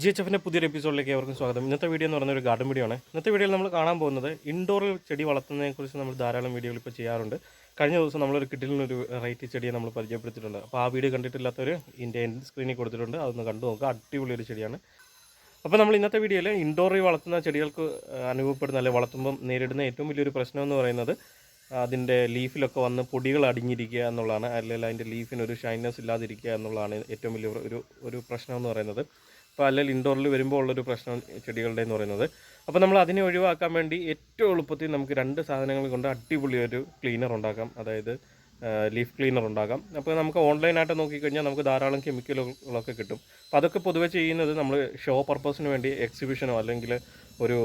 G H എഫിന്റെ പുതിയൊരു എപ്പിസോഡിലേക്ക് അവർക്കും സ്വാഗതം. ഇന്നത്തെ വീഡിയോ എന്ന് പറയുന്ന ഒരു ഗാർഡൻ വീഡിയോ ആണ്. ഇന്നത്തെ വീഡിയോയിൽ നമ്മൾ കാണാൻ പോകുന്നത് ഇൻഡോറിൽ ചെടി വളർത്തുന്നതിനെക്കുറിച്ച് നമ്മൾ ധാരാളം വീഡിയോകൾ ഇപ്പോൾ ചെയ്യാറുണ്ട്. കഴിഞ്ഞ ദിവസം നമ്മളൊരു കിട്ടിലിനൊരു വെറൈറ്റി ചെടിയെ നമ്മൾ പരിചയപ്പെടുത്തിയിട്ടുണ്ട്. അപ്പോൾ ആ വീഡിയോ കണ്ടിട്ടില്ലാത്തവർ എൻഡ് സ്ക്രീനിൽ കൊടുത്തിട്ടുണ്ട്. അതൊന്ന് കണ്ടു നോക്കുക. അടിപൊളിയൊരു ചെടിയാണ്. അപ്പോൾ നമ്മൾ ഇന്നത്തെ വീഡിയോയിൽ ഇൻഡോറിൽ വളർത്തുന്ന ചെടികൾക്ക് അനുഭവപ്പെടുന്ന അല്ലെങ്കിൽ വളർത്തുമ്പം നേരിടുന്ന ഏറ്റവും വലിയൊരു പ്രശ്നം എന്ന് പറയുന്നത് അതിന്റെ ലീഫിലൊക്കെ വന്ന് പൊടികൾ അടിഞ്ഞിരിക്കുക എന്നുള്ളതാണ്. അല്ലെങ്കിൽ അതിന്റെ ലീഫിനൊരു ഷൈനസ് ഇല്ലാതിരിക്കുക എന്നുള്ളതാണ് ഏറ്റവും വലിയ ഒരു ഒരു പ്രശ്നം എന്ന് പറയുന്നത്. അപ്പോൾ അല്ലെങ്കിൽ ഇൻഡോറിൽ വരുമ്പോൾ ഉള്ളൊരു പ്രശ്നം ചെടികളുടെ എന്ന് പറയുന്നത്. അപ്പോൾ നമ്മൾ അതിനെ ഒഴിവാക്കാൻ വേണ്ടി ഏറ്റവും എളുപ്പത്തിൽ നമുക്ക് രണ്ട് സാധനങ്ങൾ കൊണ്ട് അടിപൊളി ഒരു ക്ലീനർ ഉണ്ടാക്കാം. അതായത് ലീഫ് ക്ലീനർ ഉണ്ടാക്കാം. അപ്പോൾ നമുക്ക് ഓൺലൈനായിട്ട് നോക്കിക്കഴിഞ്ഞാൽ നമുക്ക് ധാരാളം കെമിക്കലുകളൊക്കെ കിട്ടും. അപ്പോൾ അതൊക്കെ പൊതുവെ ചെയ്യുന്നത് നമ്മൾ ഷോ പർപ്പസിന് വേണ്ടി എക്സിബിഷനോ അല്ലെങ്കിൽ ഒരു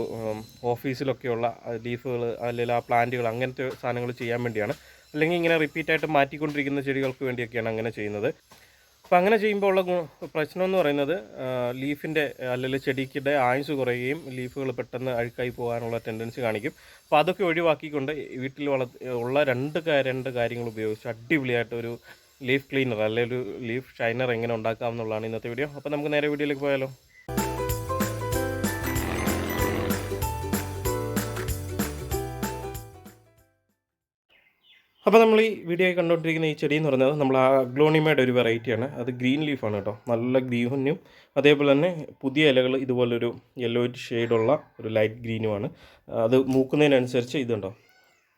ഓഫീസിലൊക്കെയുള്ള ലീഫുകൾ അല്ലെങ്കിൽ ആ പ്ലാന്റുകൾ അങ്ങനത്തെ സാധനങ്ങൾ ചെയ്യാൻ വേണ്ടിയാണ്. അല്ലെങ്കിൽ ഇങ്ങനെ റിപ്പീറ്റായിട്ട് മാറ്റിക്കൊണ്ടിരിക്കുന്ന ചെടികൾക്ക് വേണ്ടിയൊക്കെയാണ് അങ്ങനെ ചെയ്യുന്നത്. അപ്പോൾ അങ്ങനെ ചെയ്യുമ്പോൾ ഉള്ള പ്രശ്നം എന്ന് പറയുന്നത് ലീഫിന്റെ അല്ലെങ്കിൽ ചെടിക്കിടെ ആയുസ് കുറയുകയും ലീഫുകൾ പെട്ടെന്ന് അഴുക്കായി പോകാനുള്ള ടെൻഡൻസി കാണിക്കും. അപ്പോൾ അതൊക്കെ ഒഴിവാക്കിക്കൊണ്ട് വീട്ടിൽ വള ഉള്ള രണ്ട് രണ്ട് കാര്യങ്ങൾ ഉപയോഗിച്ച് അടിപൊളിയായിട്ട് ഒരു ലീഫ് ക്ലീനർ അല്ലെങ്കിൽ ഒരു ലീഫ് ഷൈനർ എങ്ങനെ ഉണ്ടാക്കാം എന്നുള്ളതാണ് ഇന്നത്തെ വീഡിയോ അപ്പോൾ നമുക്ക് നേരെ വീഡിയോയിലേക്ക് പോയാലോ? അപ്പോൾ നമ്മൾ ഈ വീഡിയോ കണ്ടുകൊണ്ടിരിക്കുന്ന ഈ ചെടി എന്ന് പറയുന്നത് നമ്മൾ ആ അഗ്ലോണിമയുടെ ഒരു വെറൈറ്റിയാണ് അത് ഗ്രീൻ ലീഫാണ് കേട്ടോ. നല്ല ഗ്രീനും അതേപോലെ തന്നെ പുതിയ ഇലകൾ ഇതുപോലൊരു യെല്ലോ ഷെയ്ഡുള്ള ഒരു ലൈറ്റ് ഗ്രീനുമാണ് അത് മൂക്കുന്നതിനനുസരിച്ച് ഇതുണ്ടോ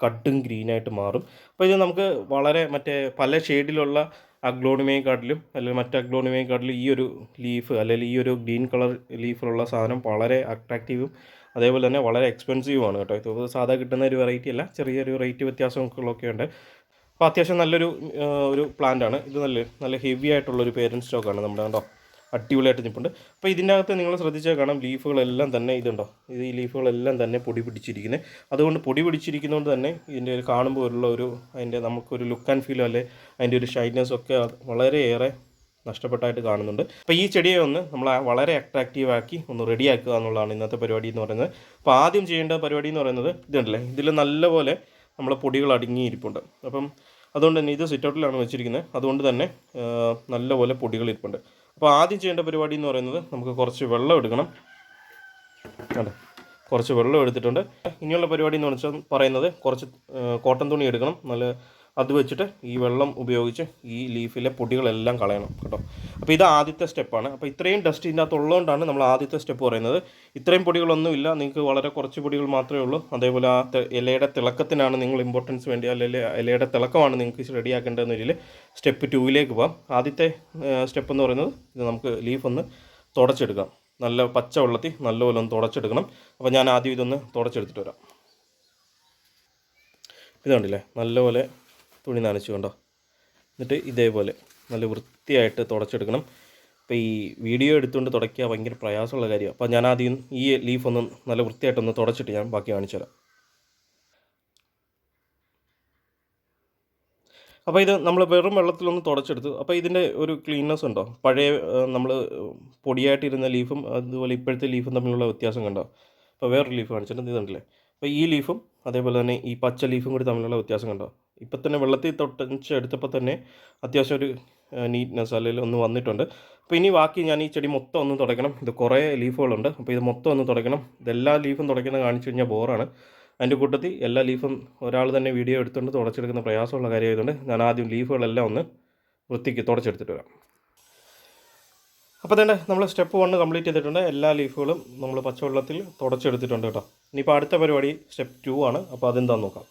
കട്ടും ഗ്രീനായിട്ട് മാറും. അപ്പോൾ ഇത് നമുക്ക് വളരെ മറ്റേ പല ഷെയ്ഡിലുള്ള അഗ്ലോണിമയെക്കാട്ടിലും അല്ലെങ്കിൽ മറ്റ് അഗ്ലോണിമയെക്കാട്ടിലും ഈ ഒരു ലീഫ് അല്ലെങ്കിൽ ഈ ഒരു ഗ്രീൻ കളർ ലീഫിലുള്ള സാധനം വളരെ അട്രാക്റ്റീവും അതേപോലെ തന്നെ വളരെ എക്സ്പെൻസീവുമാണ് കേട്ടോ. ഇത് സാധാ കിട്ടുന്ന ഒരു വെറൈറ്റി അല്ല ചെറിയൊരു റേറ്റ് വ്യത്യാസങ്ങളൊക്കെ ഉണ്ട്. അപ്പോൾ അത്യാവശ്യം നല്ലൊരു ഒരു പ്ലാന്റ് ആണ്. ഇത് നല്ല നല്ല ഹെവി ആയിട്ടുള്ള ഒരു പേരന്റ് സ്റ്റോക്കാണ് നമ്മുടെ കണ്ടോ? അടിപൊളിയായിട്ട് നിൽപ്പുണ്ട് അപ്പോൾ ഇതിന്റെ അകത്ത് നിങ്ങൾ ശ്രദ്ധിച്ചാൽ കാണാം ലീഫുകളെല്ലാം തന്നെ ഇതുണ്ടോ? ഇത് ഈ ലീഫുകളെല്ലാം തന്നെ പൊടി പിടിച്ചിരിക്കുന്നത് അതുകൊണ്ട് പൊടി പിടിച്ചിരിക്കുന്നതുകൊണ്ട് തന്നെ ഇതിന്റെ ഒരു കാണുമ്പോൾ ഉള്ള ഒരു അതിന്റെ നമുക്കൊരു ലുക്ക് ആൻഡ് ഫീലോ അല്ലെ അതിന്റെ ഒരു ഷൈറ്റ്നെസ് ഒക്കെ വളരെയേറെ നഷ്ടപ്പെട്ടായിട്ട് കാണുന്നുണ്ട്. അപ്പോൾ ഈ ചെടിയെ ഒന്ന് നമ്മൾ വളരെ അട്രാക്റ്റീവ് ആക്കി ഒന്ന് റെഡിയാക്കുക എന്നുള്ളതാണ് ഇന്നത്തെ പരിപാടി എന്ന് പറയുന്നത്. അപ്പോൾ ആദ്യം ചെയ്യേണ്ട പരിപാടി എന്ന് പറയുന്നത് ഇതുണ്ടല്ലേ? ഇതിൽ നല്ലപോലെ നമ്മളെ പൊടികൾ അടങ്ങിയിരിപ്പുണ്ട്. അപ്പം അതുകൊണ്ട് തന്നെ ഇത് സിറ്റൗട്ടിലാണ് വെച്ചിരിക്കുന്നത്. അതുകൊണ്ട് തന്നെ നല്ലപോലെ പൊടികൾ ഇരിപ്പുണ്ട്. അപ്പോൾ ആദ്യം ചെയ്യേണ്ട പരിപാടി എന്ന് പറയുന്നത് നമുക്ക് കുറച്ച് വെള്ളം എടുക്കണം. അതെ കുറച്ച് വെള്ളം എടുത്തിട്ടുണ്ട്. ഇനിയുള്ള പരിപാടി എന്ന് വെച്ചാൽ പറയുന്നത് കുറച്ച് കോട്ടൺ തുണി എടുക്കണം. നല്ല അത് വെച്ചിട്ട് ഈ വെള്ളം ഉപയോഗിച്ച് ഈ ലീഫിലെ പൊടികളെല്ലാം കളയണം കേട്ടോ. അപ്പോൾ ഇത് ആദ്യത്തെ സ്റ്റെപ്പാണ്. അപ്പോൾ ഇത്രയും ഡസ്റ്റ് ഇതിന്റെ അകത്ത് ഉള്ളതുകൊണ്ടാണ് നമ്മൾ ആദ്യത്തെ സ്റ്റെപ്പ് പറയുന്നത്. ഇത്രയും പൊടികളൊന്നുമില്ല നിങ്ങൾക്ക് വളരെ കുറച്ച് പൊടികൾ മാത്രമേ ഉള്ളൂ. അതേപോലെ ആ ഇലയുടെ തിളക്കത്തിനാണ് നിങ്ങൾ ഇമ്പോർട്ടൻസ് വേണ്ടി അല്ലെങ്കിൽ ഇലയുടെ തിളക്കമാണ് നിങ്ങൾക്ക് റെഡിയാക്കേണ്ടതെന്ന രീതിയിൽ സ്റ്റെപ്പ് ടൂവിലേക്ക് പോകാം ആദ്യത്തെ സ്റ്റെപ്പ് എന്ന് പറയുന്നത് ഇത് നമുക്ക് ലീഫ് ഒന്ന് തുടച്ചെടുക്കാം. നല്ല പച്ച വെള്ളത്തിൽ നല്ലപോലെ ഒന്ന് തുടച്ചെടുക്കണം. അപ്പോൾ ഞാൻ ആദ്യം ഇതൊന്ന് തുടച്ചെടുത്തിട്ട് വരാം. ഇത് കണ്ടില്ലേ? നല്ലപോലെ തുണി നനച്ചു കണ്ടോ. എന്നിട്ട് ഇതേപോലെ നല്ല വൃത്തിയായിട്ട് തുടച്ചെടുക്കണം. അപ്പോൾ ഈ വീഡിയോ എടുത്തുകൊണ്ട് തുടയ്ക്കുക ഭയങ്കര പ്രയാസമുള്ള കാര്യമാണ് അപ്പോൾ ഞാൻ ആദ്യം ഈ ലീഫ് ഒന്ന് നല്ല വൃത്തിയായിട്ടൊന്ന് തുടച്ചിട്ട് ഞാൻ ബാക്കി കാണിച്ചു തരാം. അപ്പോൾ ഇത് നമ്മൾ വെറും വെള്ളത്തിലൊന്ന് തുടച്ചെടുത്തു. അപ്പോൾ ഇതിന്റെ ഒരു ക്ലീൻനെസ് ഉണ്ടോ? പഴയ നമ്മൾ പൊടിയായിട്ടിരുന്ന ലീഫും അതുപോലെ ഇപ്പോഴത്തെ ലീഫും തമ്മിലുള്ള വ്യത്യാസം കണ്ടോ? അപ്പോൾ വേറൊരു ലീഫ് കാണിച്ചിട്ടുണ്ട്. ഇതുണ്ടല്ലേ അപ്പോൾ ഈ ലീഫും അതേപോലെ തന്നെ ഈ പച്ച ലീഫും കൂടി തമ്മിലുള്ള വ്യത്യാസം കണ്ടോ? ഇപ്പം തന്നെ വെള്ളത്തിൽ തൊട്ടഞ്ച് എടുത്തപ്പോൾ തന്നെ അത്യാവശ്യം ഒരു നീറ്റ്നെസ് അല്ലെങ്കിൽ ഒന്ന് വന്നിട്ടുണ്ട്. അപ്പോൾ ഇനി ബാക്കി ഞാൻ ഈ ചെടി മൊത്തം ഒന്ന് തുടയ്ക്കണം. ഇത് കുറേ ലീഫുകളുണ്ട്. അപ്പോൾ ഇത് മൊത്തം ഒന്ന് തുടയ്ക്കണം. ഇതെല്ലാ ലീഫും തുടയ്ക്കുന്നത് കാണിച്ചു കഴിഞ്ഞാൽ ബോറാണ്. അതിന്റെ കൂട്ടത്തിൽ എല്ലാ ലീഫും ഒരാൾ തന്നെ വീഡിയോ എടുത്തുകൊണ്ട് തുടച്ചെടുക്കുന്ന പ്രയാസമുള്ള കാര്യമായതുകൊണ്ട് ഞാൻ ആദ്യം ലീഫുകളെല്ലാം ഒന്ന് വൃത്തിക്ക് തുടച്ചെടുത്തിട്ട് വരാം. അപ്പോൾ തന്നെ നമ്മൾ സ്റ്റെപ്പ് വണ്ണ് കംപ്ലീറ്റ് ചെയ്തിട്ടുണ്ട്. എല്ലാ ലീഫുകളും നമ്മൾ പച്ചവെള്ളത്തിൽ തുടച്ചെടുത്തിട്ടുണ്ട് കേട്ടോ. ഇനിയിപ്പോൾ അടുത്ത പരിപാടി സ്റ്റെപ്പ് ടു ആണ്. അപ്പോൾ അതെന്താന്ന് നോക്കാം.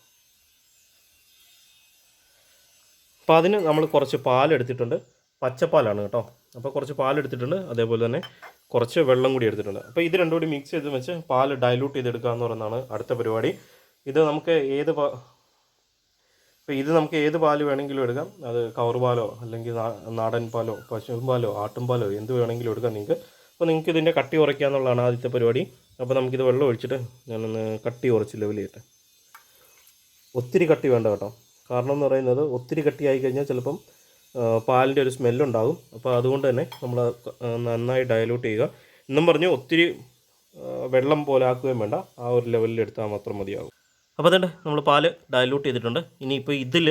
അപ്പോൾ അതിന് നമ്മൾ കുറച്ച് പാലെടുത്തിട്ടുണ്ട്. പച്ചപ്പാലാണ് കേട്ടോ. അപ്പോൾ കുറച്ച് പാലെടുത്തിട്ടുണ്ട്. അതേപോലെ തന്നെ കുറച്ച് വെള്ളം കൂടി എടുത്തിട്ടുണ്ട്. അപ്പോൾ ഇത് രണ്ടും കൂടി മിക്സ് ചെയ്ത് വെച്ച് പാൽ ഡൈലൂട്ട് ചെയ്തെടുക്കുക എന്ന് പറയുന്നതാണ് അടുത്ത പരിപാടി. ഇത് നമുക്ക് ഏത് പാ ഇത് നമുക്ക് ഏത് പാൽ വേണമെങ്കിലും എടുക്കാം. അത് കവർ പാലോ അല്ലെങ്കിൽ നാടൻ പാലോ പശു പാലോ ആട്ടും പാലോ എന്ത് വേണമെങ്കിലും എടുക്കാം നിങ്ങൾക്ക്. അപ്പോൾ നിങ്ങൾക്ക് ഇതിന്റെ കട്ടി കുറയ്ക്കുക എന്നുള്ളതാണ് ആദ്യത്തെ പരിപാടി. അപ്പോൾ നമുക്കിത് വെള്ളം ഒഴിച്ചിട്ട് ഞാനൊന്ന് കട്ടി കുറച്ച് ലെവൽ ഒത്തിരി കട്ടി വേണ്ട കേട്ടോ. കാരണം എന്ന് പറയുന്നത് ഒത്തിരി കട്ടിയായി കഴിഞ്ഞാൽ ചിലപ്പം പാലിന്റെ ഒരു സ്മെല്ലുണ്ടാകും അപ്പോൾ അതുകൊണ്ട് തന്നെ നമ്മൾ നന്നായി ഡയലൂട്ട് ചെയ്യുക. എന്നും പറഞ്ഞ് ഒത്തിരി വെള്ളം പോലെ ആക്കുകയും വേണ്ട. ആ ഒരു ലെവലിൽ എടുത്താൽ മാത്രം മതിയാകും. അപ്പോൾ അതുകൊണ്ട് നമ്മൾ പാൽ ഡയലൂട്ട് ചെയ്തിട്ടുണ്ട്. ഇനിയിപ്പോൾ ഇതിൽ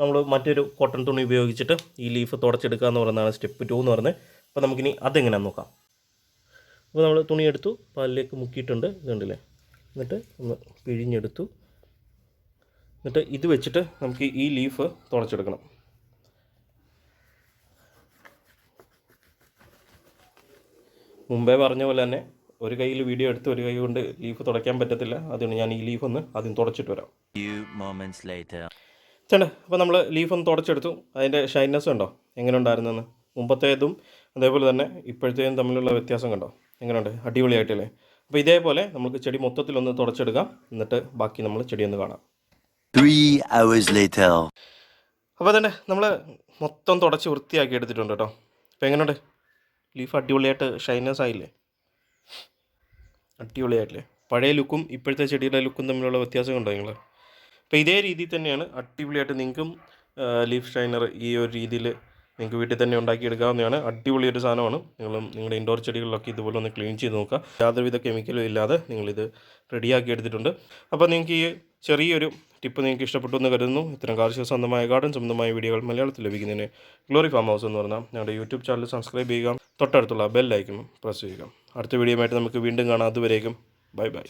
നമ്മൾ മറ്റൊരു കോട്ടൺ തുണി ഉപയോഗിച്ചിട്ട് ഈ ലീഫ് തുടച്ചെടുക്കുക എന്ന് പറയുന്നതാണ് സ്റ്റെപ്പ് ടു എന്ന് പറയുന്നത്. അപ്പോൾ നമുക്കിനി അതെങ്ങനെയാണെന്ന് നോക്കാം. അപ്പോൾ നമ്മൾ തുണി എടുത്തു പാലിലേക്ക് മുക്കിയിട്ടുണ്ട്. ഇതുണ്ടല്ലേ? എന്നിട്ട് ഒന്ന് പിഴിഞ്ഞെടുത്തു. എന്നിട്ട് ഇത് വെച്ചിട്ട് നമുക്ക് ഈ ലീഫ് തുടച്ചെടുക്കണം. മുമ്പേ പറഞ്ഞ പോലെ തന്നെ ഒരു കയ്യിൽ വീഡിയോ എടുത്ത് ഒരു കൈ കൊണ്ട് ലീഫ് തുടയ്ക്കാൻ പറ്റത്തില്ല. അതുകൊണ്ട് ഞാൻ ഈ ലീഫ് ഒന്ന് ആദ്യം തുടച്ചിട്ട് വരാം. ചേട്ടാ അപ്പോൾ നമ്മൾ ലീഫ് ഒന്ന് തുടച്ചെടുത്തു. അതിന്റെ ഷൈനസ് കണ്ടോ? എങ്ങനെ ഉണ്ടായിരുന്നെന്ന്? മുമ്പത്തേതും അതേപോലെ തന്നെ ഇപ്പോഴത്തേതും തമ്മിലുള്ള വ്യത്യാസം കണ്ടോ? എങ്ങനെയുണ്ട്? അടിപൊളിയായിട്ടല്ലേ? അപ്പോൾ ഇതേപോലെ നമുക്ക് ചെടി മൊത്തത്തിലൊന്ന് തുടച്ചെടുക്കാം. എന്നിട്ട് ബാക്കി നമ്മൾ ചെടിയൊന്ന് കാണാം. Three hours later. അപ്പോൾ തന്നെ നമ്മൾ മൊത്തം തുടച്ച് വൃത്തിയാക്കി എടുത്തിട്ടുണ്ട് കേട്ടോ. അപ്പോൾ എങ്ങനെയുണ്ട്? ലീഫ് അടിപൊളിയായിട്ട് ഷൈനസ് ആയില്ലേ? അടിപൊളിയായിട്ടില്ലേ? പഴയ ലുക്കും ഇപ്പോഴത്തെ ചെടിയുടെ ലുക്കും തമ്മിലുള്ള വ്യത്യാസം ഉണ്ടോ നിങ്ങൾ അപ്പോൾ ഇതേ രീതിയിൽ തന്നെയാണ് അടിപൊളിയായിട്ട് നിങ്ങൾക്കും ലീഫ് ഷൈനർ ഈ ഒരു രീതിയിൽ നിങ്ങൾക്ക് വീട്ടിൽ തന്നെ ഉണ്ടാക്കിയെടുക്കാവുന്നതാണ്. അടിപൊളി ഒരു സാധനമാണ്. നിങ്ങളും നിങ്ങളുടെ ഇൻഡോർ ചെടികളിലൊക്കെ ഇതുപോലെ ഒന്ന് ക്ലീൻ ചെയ്ത് നോക്കുക. യാതൊരുവിധ കെമിക്കലും ഇല്ലാതെ നിങ്ങളിത് റെഡിയാക്കി എടുത്തിട്ടുണ്ട്. അപ്പോൾ നിങ്ങൾക്ക് ഈ ചെറിയൊരു ടിപ്പ് നിങ്ങൾക്ക് ഇഷ്ടപ്പെട്ടു എന്ന് കരുതുന്നു. ഇത്തരം കാർഷിക സ്വന്തമായ ഗാർഡൻ സംബന്ധമായ വീഡിയോകൾ മലയാളത്തിൽ ലഭിക്കുന്നതിന് ഗ്ലോറി ഫാം ഹൗസ് എന്ന് പറഞ്ഞാൽ ഞങ്ങളുടെ യൂട്യൂബ് ചാനൽ സബ്സ്ക്രൈബ് ചെയ്യുക. തൊട്ടടുത്തുള്ള ബെല്ലൈക്കും പ്രസ് ചെയ്യുക. അടുത്ത വീഡിയോ ആയിട്ട് നമുക്ക് വീണ്ടും കാണാം. അതുവരേക്കും. Bye bye